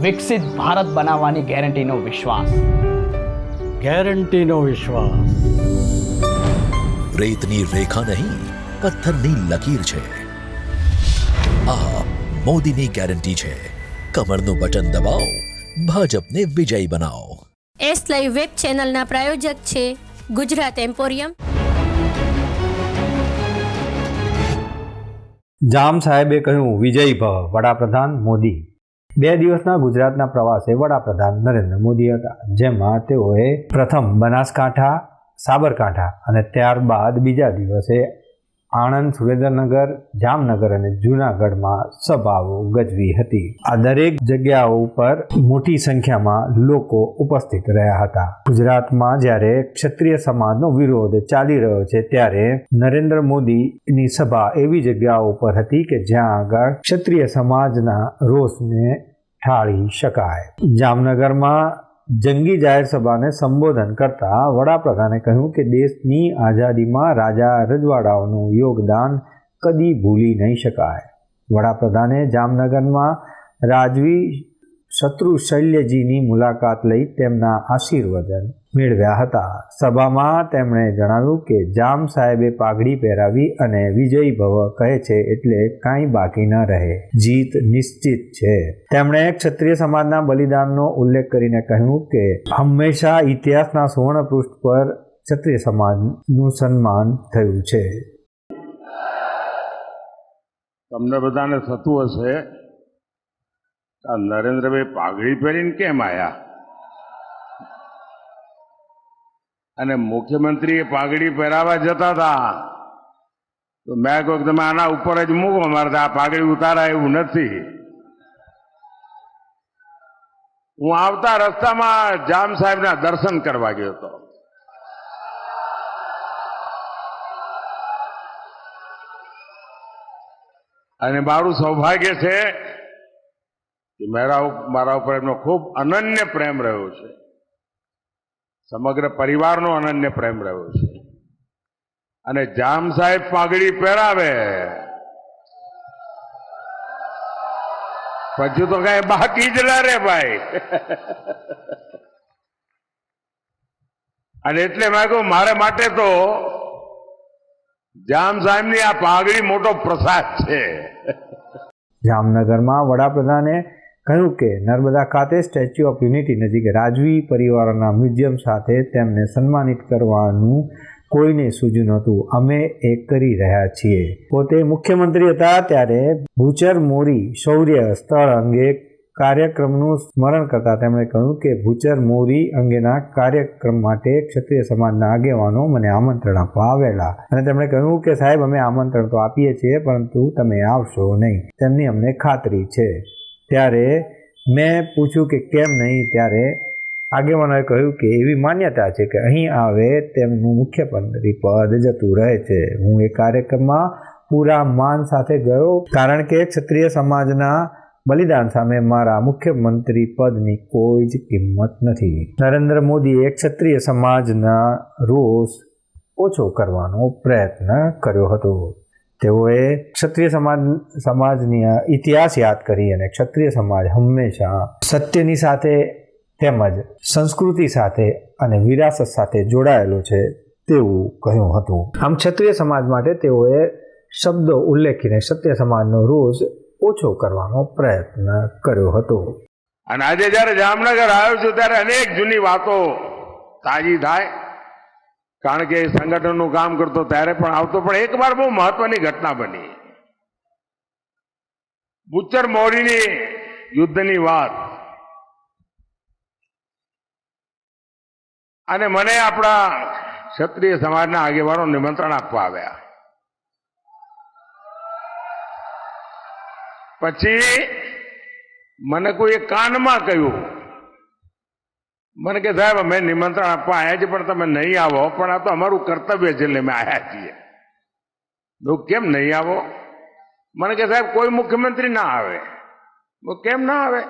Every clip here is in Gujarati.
વિકસિત ભારત બનાવવાની ગેરંટીનો વિશ્વાસ. ગેરંટીનો વિશ્વાસ. રેતની રેખા નહીં પથ્થરની લકીર છે. આ મોદીની ગેરંટી છે. કમરનું બટન દબાવો ભાજપને વિજય બનાવો. એસ લાઈવ વેબ ચેનલના પ્રાયોજક છે ગુજરાત એમ્પોરિયમ. જામ સાહેબે કહ્યું વિજય ભવ વડાપ્રધાન મોદી. બે દિવસના ગુજરાતના પ્રવાસે વડાપ્રધાન નરેન્દ્ર મોદી હતા, જેમાં તેઓએ પ્રથમ બનાસકાંઠા, સાબરકાંઠા અને ત્યારબાદ બીજા દિવસે આણંદ, સુરેન્દ્રનગર, જામનગર અને જૂનાગઢમાં સભાઓ ગજવી હતી. આ દરેક જગ્યાઓ ઉપર મોટી સંખ્યામાં લોકો ઉપસ્થિત રહ્યા હતા. ગુજરાતમાં જ્યારે ક્ષત્રિય સમાજનો વિરોધ ચાલી રહ્યો છે, ત્યારે નરેન્દ્ર મોદીની સભા એવી જગ્યાઓ ઉપર હતી કે જ્યાં આગળ ક્ષત્રિય સમાજના રોષને ઠાળી શકાય. જામનગરમાં જંગી જાહેર સભાને સંબોધન કરતા વડાપ્રધાને કહ્યું કે દેશની આઝાદીમાં રાજા રજવાડાઓનું યોગદાન કદી ભૂલી નહીં શકાય. વડાપ્રધાને જામનગરમાં રાજવી શત્રુ શૈલ્યજીની મુલાકાત લઈ તેમના આશીર્વાદન મેળવ્યા હતા. સભામાં તેમણે જણાવ્યું કે, જામ સાહેબે પાઘડી પહેરાવી અને વિજય ભવ કહે છે એટલે કાંઈ બાકી ન રહે. જીત નિશ્ચિત છે. તેમણે ક્ષત્રિય સમાજના બલિદાનનો ઉલ્લેખ કરીને કહ્યું કે, હંમેશા ઇતિહાસના સુવર્ણ પૃષ્ઠ પર ક્ષત્રિય સમાજનું સન્માન થયું છે. તમને બધાને થતું હશે નરેન્દ્રભાઈ પાઘડી પહેરીને કેમ આયા? અને મુખ્યમંત્રી એ પાઘડી પહેરાવા જતા હતા. તો મેં કહ્યું તમે આના ઉપર જ મૂકો મારે આ પાઘડી ઉતારાય એવું નથી. હું આવતા રસ્તામાં જામ સાહેબના દર્શન કરવા ગયો હતો. અને મારું સૌભાગ્ય છે કે મારા ઉપર એમનો ખૂબ અનન્ય પ્રેમ રહ્યો છે. સમગ્ર પરિવારનો અનન્ય પ્રેમ રહ્યો છે. અને જામ સાહેબ પાઘડી પહેરાવે. પછી તો કઈ બાકી જ ના રે ભાઈ. અને એટલે મેં કહું મારે માટે તો જામ સાહેબની આ પાઘડી મોટો પ્રસાદ છે. જામનગરમાં વડાપ્રધાને કહ્યું કે નર્મદા ખાતે સ્ટેચ્યુ ઓફ યુનિટી નજીક રાજવી પરિવારના મ્યુઝિયમ સાથે તેમને સન્માનિત કરવાનું કોઈને સૂજ્યું નહોતું. અમે એ કરી રહ્યા છીએ. પોતે મુખ્યમંત્રી હતા ત્યારે ભૂચર મોરી શૌર્ય સ્થળ અંગે કાર્યક્રમનું સ્મરણ કરતા તેમણે કહ્યું કે ભૂચર મોરી અંગેના કાર્યક્રમ માટે ક્ષત્રિય સમાજના આગેવાનો મને આમંત્રણ આપવા આવેલા. અને તેમણે કહ્યું કે સાહેબ, અમે આમંત્રણ તો આપીએ છીએ, પરંતુ તમે આવશો નહીં. તેમની અમને ખાતરી છે. ત્યારે મેં પૂછ્યું કે કેમ નહીં, ત્યારે આગેવાનોએ કહ્યું કે એવી માન્યતા છે કે અહીં આવે તેમનું મુખ્યમંત્રી પદ જતું રહે છે. હું એ કાર્યક્રમમાં પૂરા માન સાથે ગયો, કારણ કે ક્ષત્રિય સમાજના બલિદાન સામે મારા મુખ્યમંત્રી પદની કોઈ જ કિંમત નથી. નરેન્દ્ર મોદીએ ક્ષત્રિય સમાજના રોષ ઓછો કરવાનો પ્રયત્ન કર્યો હતો. તેઓએ ક્ષત્રિય સમાજ, સમાજની ઇતિહાસ યાદ કરી અને ક્ષત્રિય સમાજ હંમેશા સત્યની સાથે તેમજ સંસ્કૃતિ સાથે અને વિરાસત સાથે જોડાયેલો છે તેવું કહ્યું હતું. આમ ક્ષત્રિય સમાજ માટે તેઓએ શબ્દો ઉલ્લેખીને ક્ષત્રિય સમાજનો રોજ ઓછો કરવાનો પ્રયત્ન કર્યો હતો. અને આજે જ્યારે જામનગર આવ્યો છું ત્યારે અનેક જૂની વાતો તાજી થાય કારણ કે સંગઠનનું કામ કરતો ત્યારે પણ આવતો, પણ એક વાર બહુ મહત્વની ઘટના બની. બુચ્ચર મોરીની યુદ્ધની વાત. અને મને આપણા ક્ષત્રિય સમાજના આગેવાનો નિમંત્રણ આપવા આવ્યા. પછી મને કોઈ કાનમાં કહ્યું મને કે સાહેબ, અમે નિમંત્રણ આપવા આવ્યા છે પણ તમે નહીં આવો. પણ આ તો અમારું કર્તવ્ય છે એટલે અમે આવ્યા છીએ. હું કેમ નહીં આવો? મને કે સાહેબ, કોઈ મુખ્યમંત્રી ના આવે. કેમ ના આવે?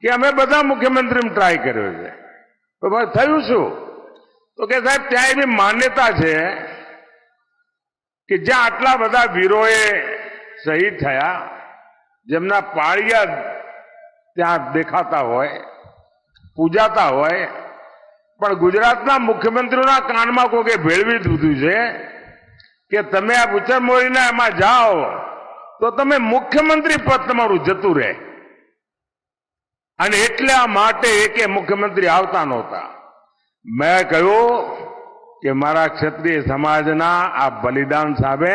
કે અમે બધા મુખ્યમંત્રી ટ્રાય કર્યો છે. તો ભાઈ, થયું શું? તો કે સાહેબ, ત્યાં એવી માન્યતા છે કે જ્યાં આટલા બધા વીરોએ શહીદ થયા, જેમના પાળિયા ત્યાં દેખાતા હોય પૂજાતા હોય, પણ ગુજરાતના મુખ્યમંત્રીઓના કાનમાં કોકે ભેળવી દીધું છે કે તમે આ બુચર મોરીના એમાં જાઓ, તો તમે મુખ્યમંત્રી પદ તમારું જતું રહે. અને એટલા માટે એકે મુખ્યમંત્રી આવતા નહોતા. મેં કહ્યું કે મારા ક્ષત્રિય સમાજના આ બલિદાન સામે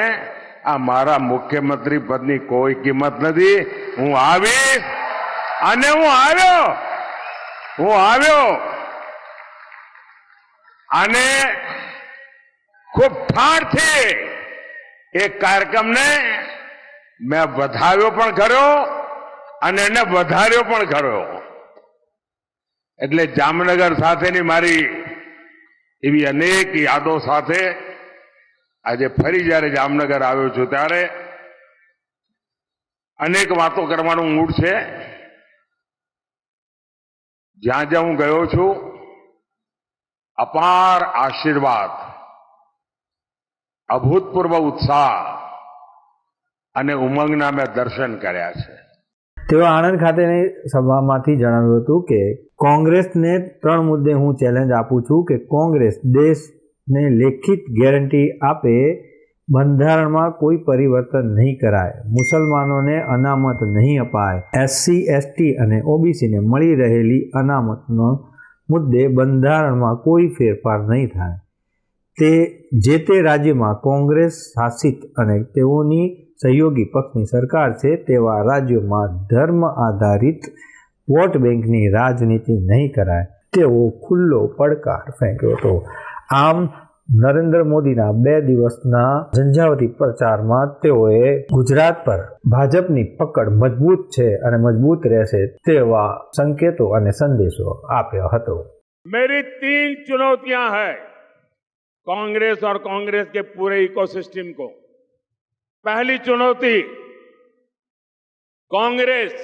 આ મારા મુખ્યમંત્રી પદની કોઈ કિંમત નથી. હું આવીશ અને હું આવ્યો. હું આવ્યો અને ખૂબ ફાળથી એ કાર્યક્રમને મેં વધાવ્યો પણ કર્યો અને એને વધાર્યો પણ કર્યો એટલે જામનગર સાથેની મારી એવી અનેક યાદો સાથે આજે ફરી જ્યારે જામનગર આવ્યો છું ત્યારે અનેક વાતો કરવાનું મૂડ છે. જ્યાં જ્યાં હું ગયો છું, અપાર આશીર્વાદ, અભૂતપૂર્વ ઉત્સાહ અને ઉમંગના મેં દર્શન કર્યા છે. તેઓ આણંદ ખાતેની સભામાંથી જણાવ્યું હતું કે, કોંગ્રેસને ત્રણ મુદ્દે હું ચેલેન્જ આપું છું કે કોંગ્રેસ દેશને લેખિત ગેરંટી આપે બંધારણમાં કોઈ પરિવર્તન નહીં કરાય. મુસલમાનોને અનામત નહીં અપાય. એસસી એસટી અને ઓબીસીને મળી રહેલી અનામતનો મુદ્દે બંધારણમાં કોઈ ફેરફાર નહીં થાય. તે જે તે રાજ્યમાં કોંગ્રેસ શાસિત અને તેઓની સહયોગી પક્ષની સરકાર છે તેવા રાજ્યોમાં ધર્મ આધારિત વોટ બેંકની રાજનીતિ નહીં કરાય. તેવો ખુલ્લો પડકાર ફેંક્યો હતો. આમ નરેન્દ્ર મોદીના બે દિવસના ઝંઝાવતી પ્રચારમાં તેઓએ ગુજરાત પર ભાજપની પકડ મજબૂત છે અને મજબૂત રહેશે તેવા સંકેતો અને સંદેશો આપ્યો હતો मेरी तीन चुनौतियां हैं कांग्रेस और कांग्रेस के पूरे इकोसिस्टम को पहली चुनौती कांग्रेस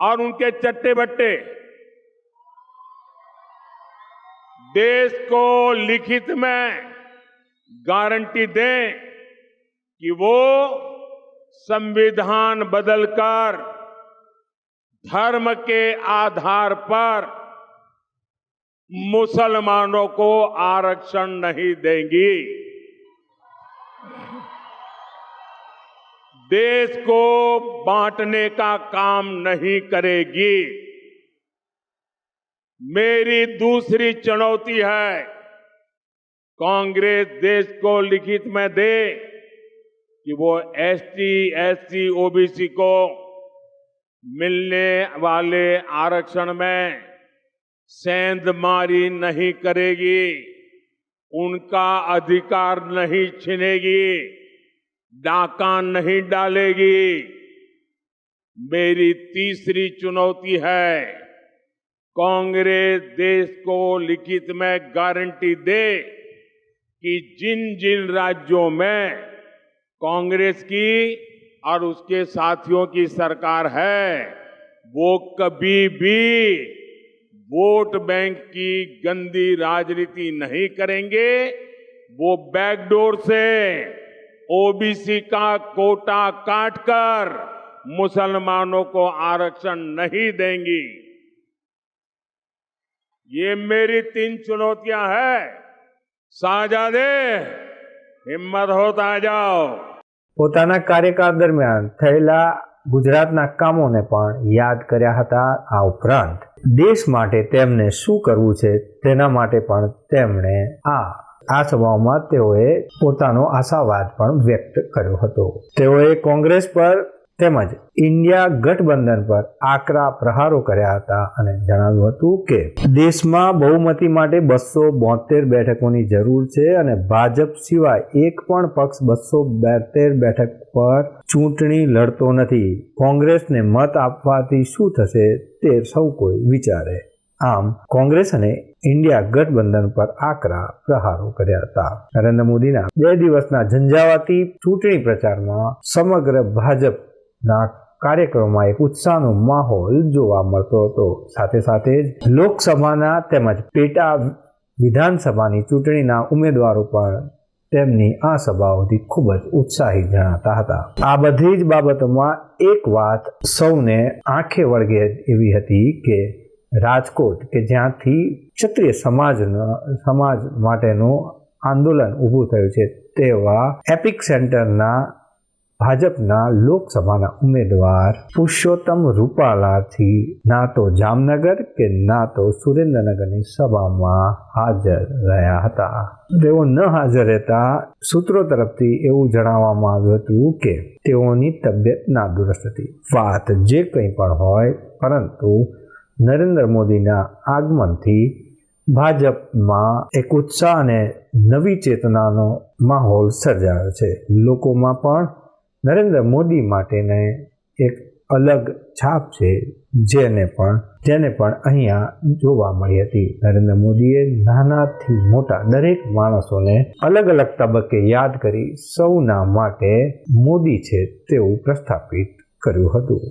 और उनके चट्टे बट्टे देश को लिखित में गारंटी दें कि वो संविधान बदलकर धर्म के आधार पर मुसलमानों को आरक्षण नहीं देंगी। देश को बांटने का काम नहीं करेगी। मेरी दूसरी चुनौती है। कांग्रेस देश को लिखित में दे कि वो एसटी, एससी, ओबीसी को मिलने वाले आरक्षण में सेंधमारी नहीं करेगी उनका अधिकार नहीं छीनेगी डाका नहीं डालेगी। मेरी तीसरी चुनौती है। कांग्रेस देश को लिखित में गारंटी दे कि जिन जिन राज्यों में कांग्रेस की और उसके साथियों की सरकार है, वो कभी भी वोट बैंक की गंदी राजनीति नहीं करेंगे। वो बैकडोर से ओबीसी का कोटा काटकर मुसलमानों को आरक्षण नहीं देंगी। ये मेरी तीन चुनौतियां हैं शाहजादे हिम्मत होता जाओ પોતાના કાર્યકાળ દરમિયાન થયેલા ગુજરાતના કામોને પણ યાદ કર્યા હતા આ ઉપરાંત દેશ માટે તેમને શું કરવું છે તેના માટે પણ તેમણે આ આ સભાઓમાં તેઓએ પોતાનો આશાવાદ પણ વ્યક્ત કર્યો હતો તેઓએ કોંગ્રેસ પર તેમજ ઇન્ડિયા ગઠબંધન પર આકરા પ્રહારો કર્યા હતા અને જણાવ્યું હતું કે, દેશમાં બહુમતી માટે બસો બોતેર બેઠકોની જરૂર છે અને ભાજપ સિવાય એક પણ પક્ષ બસો બોતેર બેઠક પર ચૂંટણી લડતો નથી. કોંગ્રેસને મત આપવાથી શું થશે તે સૌ કોઈ વિચારે. આમ, કોંગ્રેસ અને ઇન્ડિયા ગઠબંધન પર આકરા પ્રહારો કર્યા હતા. નરેન્દ્ર મોદીના બે દિવસના ઝંઝાવાતી ચૂંટણી પ્રચારમાં સમગ્ર ભાજપના કાર્યક્રમમાં એક ઉત્સાહનો માહોલ જોવા મળતો હતો. સાથે સાથે જ લોકસભાના તેમજ પેટા વિધાનસભાની ચૂંટણીના ઉમેદવારો પણ તેમની આ સભાઓથી ખૂબ જ ઉત્સાહી જણાતા હતા. આ બધી જ બાબતોમાં એક વાત સૌને આંખે વળગે એવી હતી કે રાજકોટ, કે જ્યાંથી ક્ષત્રિય સમાજનો સમાજ માટેનું આંદોલન ઊભું થયું છે, તેવા એપિક સેન્ટરના ભાજપના લોકસભાના ઉમેદવાર પુરુષોત્તમ રૂપાલાથી ના તો જામનગર કે ના તો સુરેન્દ્રનગરની સભામાં હાજર રહ્યા હતા. તેઓ ન હાજર રહેતા સૂત્રો તરફથી એવું જણાવવામાં આવ્યું હતું કે તેઓની તબિયત નાદુરસ્ત હતી. વાત જે કંઈ પણ હોય, પરંતુ નરેન્દ્ર મોદીના આગમનથી ભાજપમાં એક ઉત્સાહ અને નવી ચેતનાનો માહોલ સર્જાયો છે. લોકોમાં પણ નરેન્દ્ર મોદી માટેને એક અલગ છાપ છે, જેને પણ જેને પણ અહીંયા જોવા મળી હતી. નરેન્દ્ર મોદીએ નાનાથી મોટા દરેક માણસોને અલગ અલગ તબક્કે યાદ કરી સૌના માટે મોદી છે તેવું પ્રસ્થાપિત કર્યું હતું.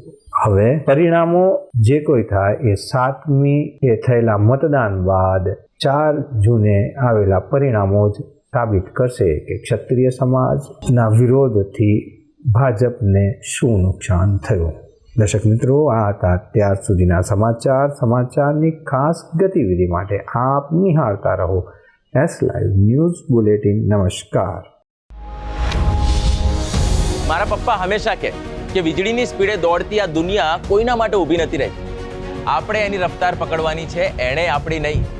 હવે પરિણામો જે કોઈ થાય એ સાતમી, એ થયેલા મતદાન બાદ ચાર જૂને આવેલા પરિણામો જ સાબિત કરશે કે ક્ષત્રિય સમાજના વિરોધથી ભાજપને શું નુકસાન થયું? દર્શક મિત્રો, આ હતા ત્યાર સુધીના સમાચાર. સમાચારની ખાસ ગતિવિધિ માટે આપ નિહાળતા રહો. એસ લાઈવ ન્યૂઝ બુલેટિન નમસ્કાર. મારા પપ્પા હંમેશા કહે કે વીજળીની સ્પીડે દોડતી આ દુનિયા કોઈના માટે ઊભી નથી રહેતી. આપણે એની રફતાર પકડવાની છે, એણે આપણી નહીં.